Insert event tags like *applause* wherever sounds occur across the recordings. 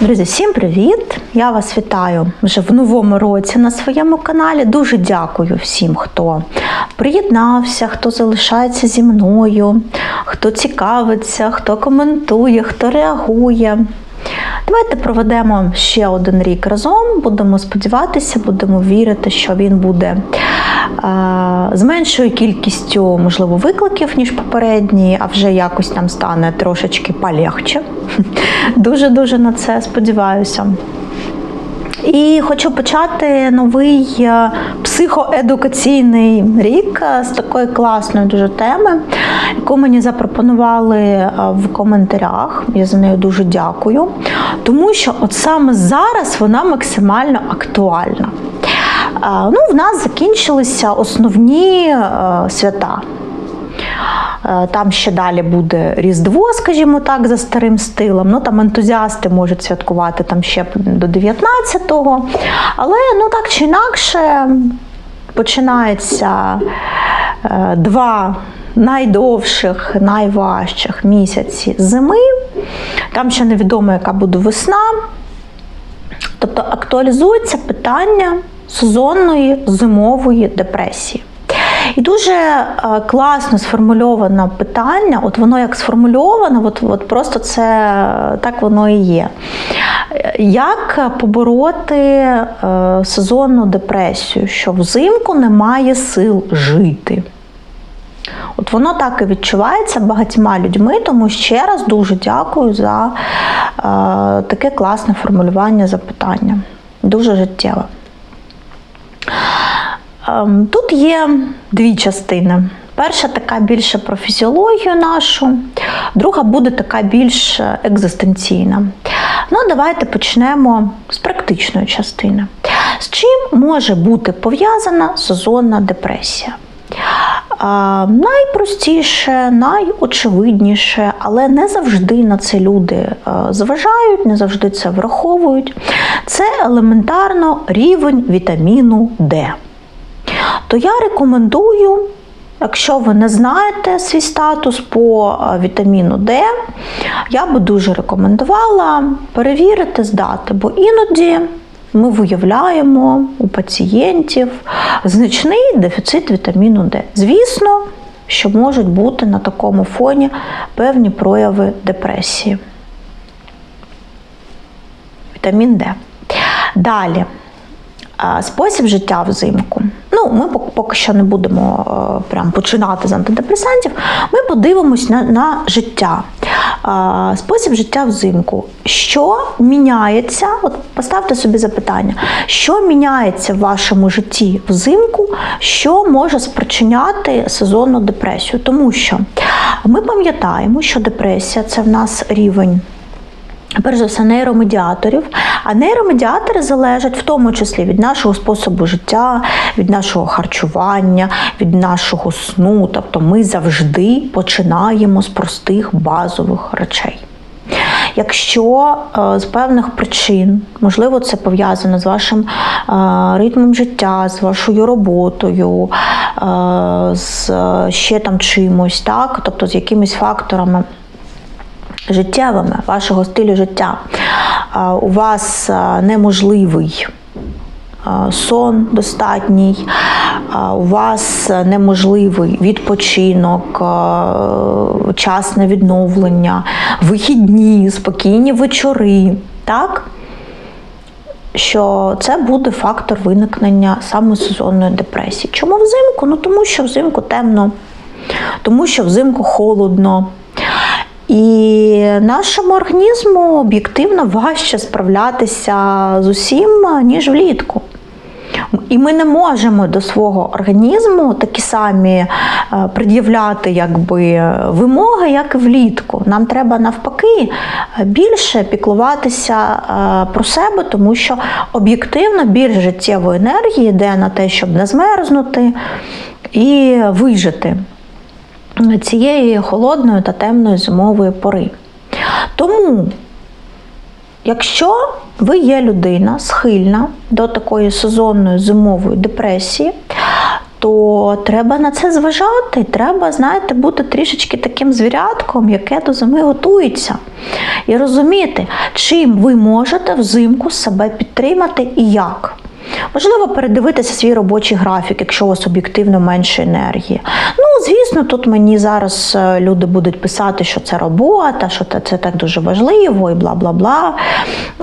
Друзі, всім привіт! Я вас вітаю вже в новому році на своєму каналі. Дуже дякую всім, хто приєднався, хто залишається зі мною, хто цікавиться, хто коментує, хто реагує. Давайте проведемо ще один рік разом. Будемо сподіватися, будемо вірити, що він буде з меншою кількістю, можливо, викликів, ніж попередній, а вже якось там стане трошечки полегче. *laughs* Дуже-дуже на це сподіваюся. І хочу почати новий е, психоедукаційний рік е, з такої класної дуже теми, яку мені запропонували е, в коментарях. Я за нею дуже дякую. Тому що от саме зараз вона максимально актуальна. Ну, в нас закінчилися основні е, свята. Е, Там ще далі буде Різдво, скажімо так, за старим стилем. Ну там ентузіасти можуть святкувати там ще до 19-го. Але ну так чи інакше починається е, два найдовших, найважчих місяці зими. Там ще невідомо, яка буде весна. Тобто актуалізується питання сезонної зимової депресії. І дуже е, класно сформульоване питання, от воно як сформульоване, от, от просто це е, так воно і є. Як побороти е, сезонну депресію, що взимку немає сил жити? От воно так і відчувається багатьма людьми, тому ще раз дуже дякую за е, таке класне формулювання запитання. Дуже життєве. Ем, Тут є дві частини. Перша така більше про фізіологію нашу, друга буде така більш екзистенційна. Ну, давайте почнемо з практичної частини. З чим може бути пов'язана сезонна депресія? А, найпростіше, найочевидніше, але не завжди на це люди е, зважають, не завжди це враховують. Це елементарно рівень вітаміну Д. То я рекомендую, якщо ви не знаєте свій статус по вітаміну Д, я би дуже рекомендувала перевірити, здати, бо іноді ми виявляємо у пацієнтів значний дефіцит вітаміну Д. Звісно, що можуть бути на такому фоні певні прояви депресії. Вітамін Д. Далі. Спосіб життя взимку. Ну, ми поки що не будемо е, прям починати з антидепресантів. Ми подивимось на, на життя. А, Спосіб життя взимку. Що міняється? От поставте собі запитання, що міняється в вашому житті взимку, що може спричиняти сезонну депресію? Тому що ми пам'ятаємо, що депресія це в нас рівень перш за все, нейромедіаторів. А нейромедіатори залежать в тому числі від нашого способу життя, від нашого харчування, від нашого сну. Тобто ми завжди починаємо з простих базових речей. Якщо е, з певних причин, можливо, це пов'язано з вашим е, ритмом життя, з вашою роботою, е, з ще там чимось, так, тобто з якимись факторами життєвими вашого стилю життя. У вас неможливий сон достатній, у вас неможливий відпочинок, час на відновлення, вихідні, спокійні вечори. Так? Що це буде фактор виникнення саме сезонної депресії. Чому взимку? Ну тому що взимку темно, тому що взимку холодно. І нашому організму об'єктивно важче справлятися з усім, ніж влітку. І ми не можемо до свого організму такі самі е, пред'являти якби, вимоги, як і влітку. Нам треба навпаки більше піклуватися е, про себе, тому що об'єктивно більше життєвої енергії йде на те, щоб не змерзнути і вижити цієї холодної та темної зимової пори. Тому, якщо ви є людина схильна до такої сезонної зимової депресії, то треба на це зважати. Треба, знаєте, бути трішечки таким звірятком, яке до зими готується. І розуміти, чим ви можете взимку себе підтримати і як. Можливо, передивитися свій робочий графік, якщо у вас об'єктивно менше енергії. Ну, звісно, тут мені зараз е, люди будуть писати, що це робота, що це, так дуже важливо і бла бла бла.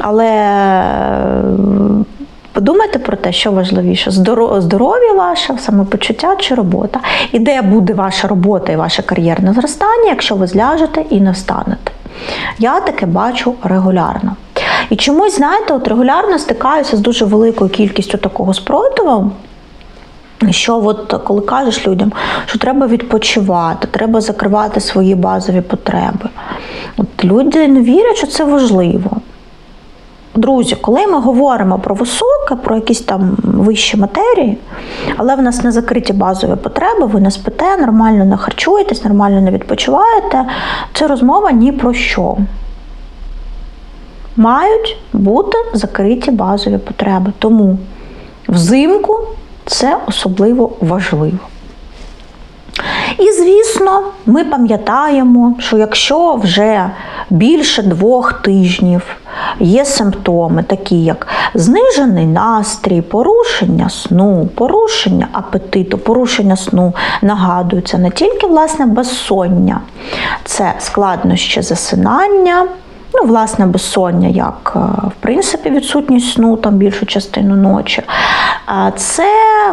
Але е, подумайте про те, що важливіше: здоров'я ваше, самопочуття чи робота. І де буде ваша робота і ваше кар'єрне зростання, якщо ви зляжете і не встанете. Я таке бачу регулярно. І чомусь, знаєте, от регулярно стикаюся з дуже великою кількістю такого спротиву. Що от коли кажеш людям, що треба відпочивати, треба закривати свої базові потреби. От люди не вірять, що це важливо. Друзі, коли ми говоримо про високе, про якісь там вищі матерії, але в нас не закриті базові потреби, ви не спите, нормально не харчуєтесь, нормально не відпочиваєте, це розмова ні про що. Мають бути закриті базові потреби. Тому взимку це особливо важливо. І, звісно, ми пам'ятаємо, що якщо вже більше двох тижнів є симптоми, такі як знижений настрій, порушення сну, порушення апетиту, порушення сну, нагадується не тільки власне безсоння, це складнощі засинання. Ну, власне, безсоння, як е, в принципі відсутність сну там більшу частину ночі. Це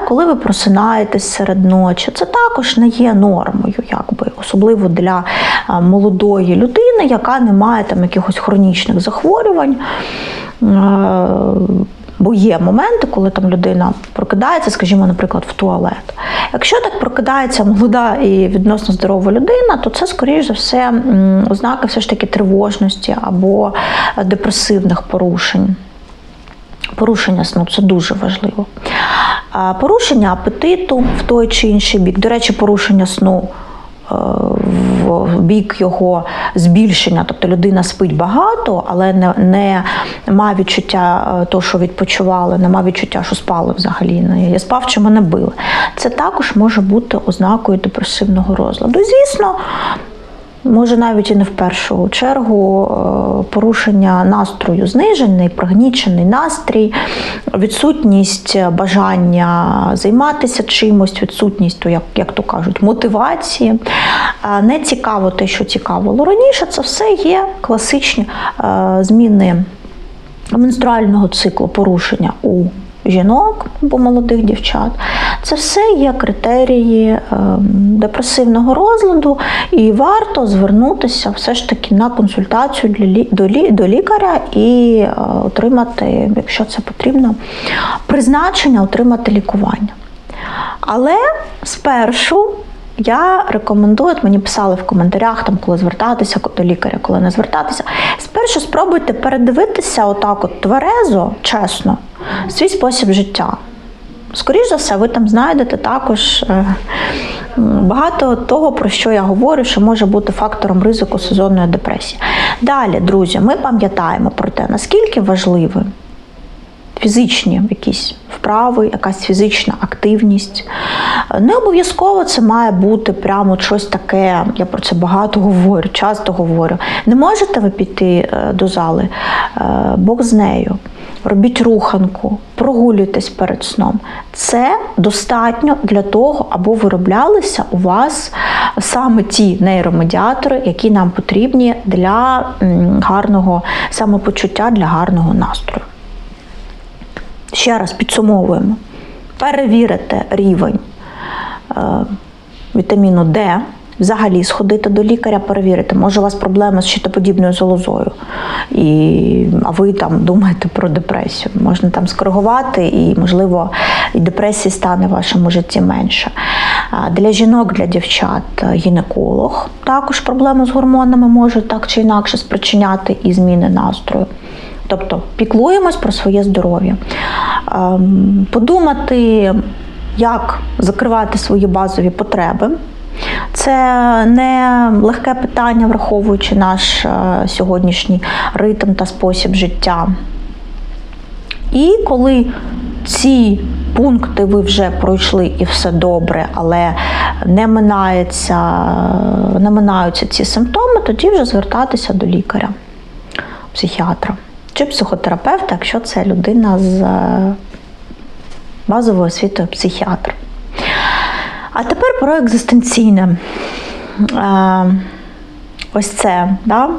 коли ви просинаєтесь серед ночі, це також не є нормою, якби особливо для е, молодої людини, яка не має там якихось хронічних захворювань. Бо є моменти, коли там людина прокидається, скажімо, наприклад, в туалет. Якщо так прокидається молода і відносно здорова людина, то це, скоріш за все, ознаки все ж таки тривожності або депресивних порушень. Порушення сну це дуже важливо. Порушення апетиту в той чи інший бік. До речі, порушення сну в бік його збільшення, тобто людина спить багато, але не, не має відчуття е, того, що відпочивали, не має відчуття, що спали взагалі. Не Я спав чи мене били. Це також може бути ознакою депресивного розладу. Звісно, може навіть і не в першу чергу е, порушення настрою знижений, пригнічений настрій, відсутність бажання займатися чимось, відсутність, як, як то кажуть, мотивації. Е, Не цікаво те, що цікавило раніше, це все є класичні е, зміни менструального циклу, порушення у жінок або молодих дівчат. Це все є критерії е, депресивного розладу, і варто звернутися все ж таки на консультацію до, лікаря і е, отримати, якщо це потрібно, призначення, отримати лікування. Але спершу я рекомендую, от мені писали в коментарях, там, коли звертатися до лікаря, коли не звертатися. Спершу спробуйте передивитися отак от тверезо, чесно, свій спосіб життя. Скоріше за все, ви там знайдете також е, багато того, про що я говорю, що може бути фактором ризику сезонної депресії. Далі, друзі, ми пам'ятаємо про те, наскільки важливим фізичні якісь вправи, якась фізична активність. Не обов'язково це має бути прямо щось таке, я про це багато говорю, часто говорю. Не можете ви піти е, до зали, Е, Бог з нею. Робіть руханку, прогулюйтесь перед сном. Це достатньо для того, аби вироблялися у вас саме ті нейромедіатори, які нам потрібні для гарного самопочуття, для гарного настрою. Ще раз підсумовуємо. Перевірити рівень е, вітаміну Д, взагалі сходити до лікаря, перевірити, може у вас проблеми з щитоподібною залозою, і, а ви там думаєте про депресію. Можна там скоригувати, і, можливо, і депресії стане в вашому житті менше. Для жінок, для дівчат е, гінеколог. Також проблеми з гормонами можуть так чи інакше спричиняти і зміни настрою. Тобто піклуємось про своє здоров'я. Ем, Подумати, як закривати свої базові потреби. Це не легке питання, враховуючи наш е, сьогоднішній ритм та спосіб життя. І коли ці пункти ви вже пройшли і все добре, але не минається, не минаються ці симптоми, тоді вже звертатися до лікаря, психіатра чи психотерапевта, якщо це людина з е, базовою освітою психіатр. А тепер про екзистенційне. Е, Ось це, да?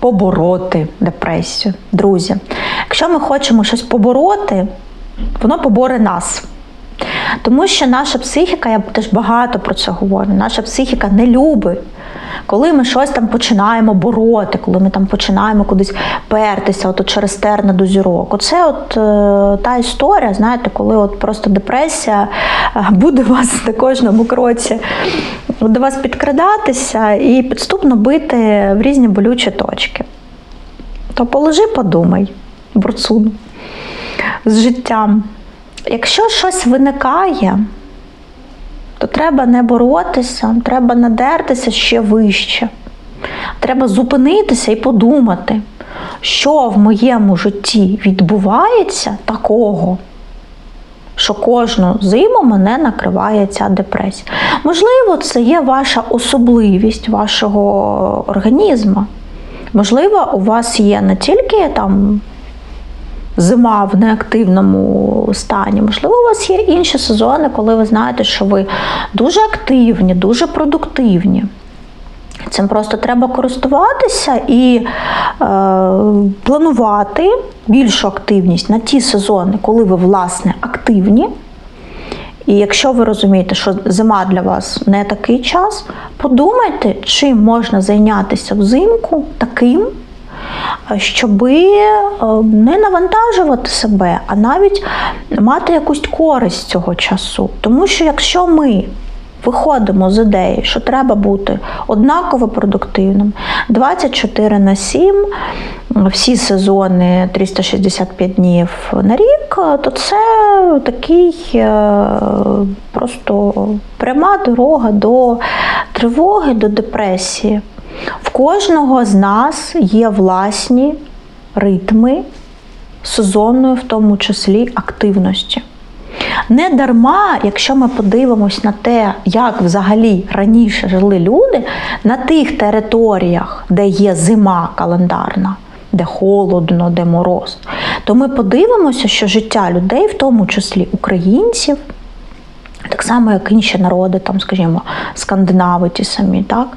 побороти депресію. Друзі, якщо ми хочемо щось побороти, воно поборе нас. Тому що наша психіка, я теж багато про це говорю, наша психіка не любить, коли ми щось там починаємо бороти, коли ми там починаємо кудись пертися, от через терна до зірок. Оце от е, та історія, знаєте, коли от просто депресія е, буде вас на кожному кроці до вас підкрадатися і підступно бити в різні болючі точки. То положи, подумай, борцун, з життям. Якщо щось виникає, то треба не боротися, треба надертися ще вище. Треба зупинитися і подумати, що в моєму житті відбувається такого, що кожну зиму мене накриває ця депресія. Можливо, це є ваша особливість вашого організму. Можливо, у вас є не тільки там зима в неактивному стані. Можливо, у вас є інші сезони, коли ви знаєте, що ви дуже активні, дуже продуктивні. Цим просто треба користуватися і е, планувати більшу активність на ті сезони, коли ви, власне, активні. І якщо ви розумієте, що зима для вас не такий час, подумайте, чим можна зайнятися взимку таким, щоб не навантажувати себе, а навіть мати якусь користь цього часу. Тому що якщо ми виходимо з ідеї, що треба бути однаково продуктивним 24 на 7, всі сезони 365 днів на рік, то це такий е, просто пряма дорога до тривоги, до депресії. В кожного з нас є власні ритми сезонної, в тому числі активності. Не дарма, якщо ми подивимось на те, як взагалі раніше жили люди на тих територіях, де є зима календарна, де холодно, де мороз, то ми подивимося, що життя людей, в тому числі українців, так само, як інші народи, там, скажімо, скандинави ті самі, так?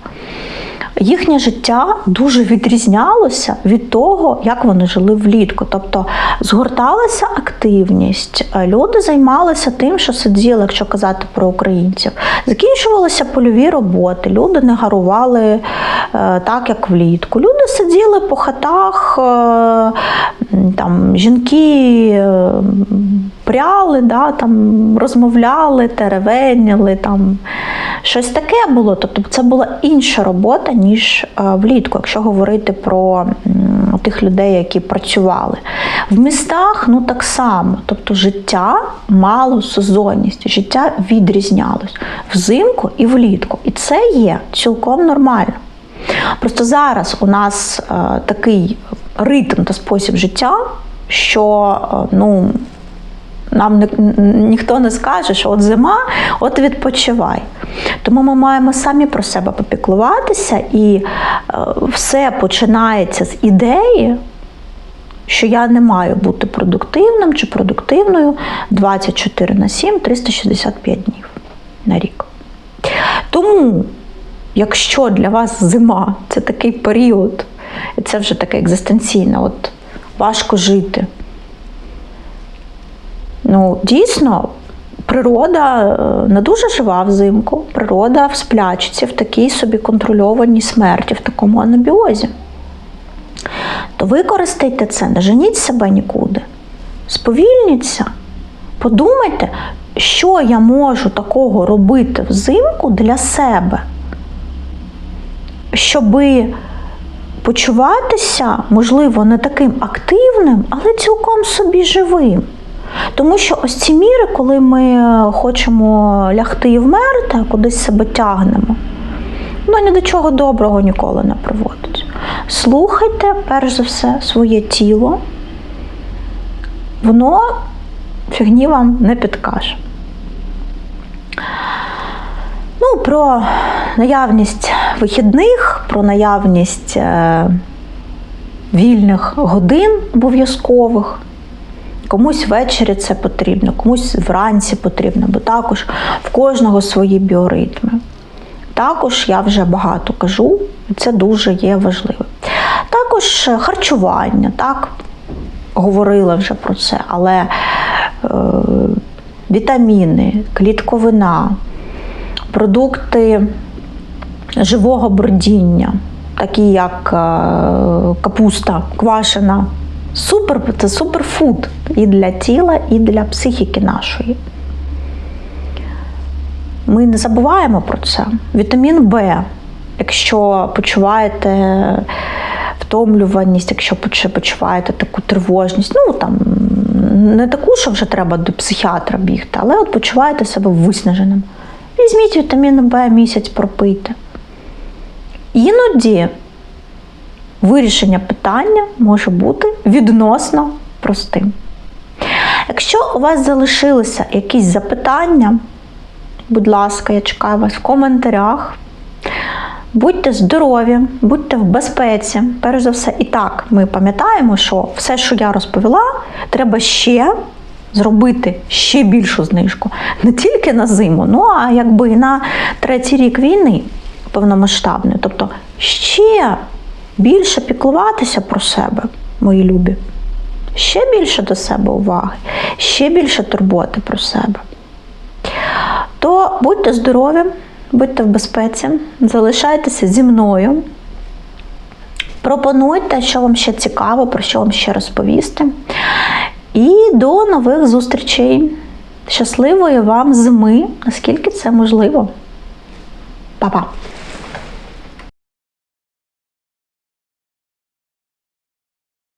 Їхнє життя дуже відрізнялося від того, як вони жили влітку. Тобто згорталася активність, е, люди займалися тим, що сиділи, якщо казати про українців. Закінчувалися польові роботи, люди не гарували е, так, як влітку. Люди сиділи по хатах, е, там жінки пряли, да, там, розмовляли, теревеніли, там, щось таке було. Тобто це була інша робота, ніж е, влітку, якщо говорити про тих людей, які працювали. В містах ну так само, тобто життя мало сезонність, життя відрізнялось взимку і влітку. І це є цілком нормально. Просто зараз у нас е, такий ритм та спосіб життя, що е, ну, нам ні, ніхто не скаже, що от зима, от відпочивай. Тому ми маємо самі про себе попіклуватися, і е, все починається з ідеї, що я не маю бути продуктивним чи продуктивною 24 на 7, 365 днів на рік. Тому, якщо для вас зима це такий період, і це вже таке екзистенційне, от важко жити. Ну, дійсно, природа е, не дуже жива взимку, природа в сплячці, в такій собі контрольованій смерті, в такому анабіозі. То використайте це, не женіть себе нікуди. Сповільніться, подумайте, що я можу такого робити взимку для себе, щоби почуватися, можливо, не таким активним, але цілком собі живим. Тому що ось ці міри, коли ми хочемо лягти і вмерти, а кудись себе тягнемо, ну ні до чого доброго ніколи не приводить. Слухайте, перш за все, своє тіло, воно фігні вам не підкаже. Ну, про наявність вихідних, про наявність е, вільних годин обов'язкових. Комусь ввечері це потрібно, комусь вранці потрібно, бо також в кожного свої біоритми. Також я вже багато кажу, і це дуже є важливо. Також е, харчування, так, говорила вже про це, але е, вітаміни, клітковина, продукти живого бродіння, такі як е, капуста квашена. Супер, це суперфуд і для тіла, і для психіки нашої. Ми не забуваємо про це. Вітамін Б, якщо почуваєте втомлюваність, якщо почуваєте таку тривожність, ну там не таку, що вже треба до психіатра бігти, але от почуваєте себе виснаженим. Візьміть вітамін Б місяць пропийте. Іноді вирішення питання може бути відносно простим. Якщо у вас залишилися якісь запитання, будь ласка, я чекаю вас в коментарях. Будьте здорові, будьте в безпеці. Перш за все, і так ми пам'ятаємо, що все, що я розповіла, треба ще зробити ще більшу знижку. Не тільки на зиму, ну а якби на третій рік війни повномасштабної. Тобто ще більше піклуватися про себе, мої любі. Ще більше до себе уваги, ще більше турботи про себе. То будьте здорові, будьте в безпеці, залишайтеся зі мною. Пропонуйте, що вам ще цікаво, про що вам ще розповісти. І до нових зустрічей. Щасливої вам зими, наскільки це можливо. Па-па!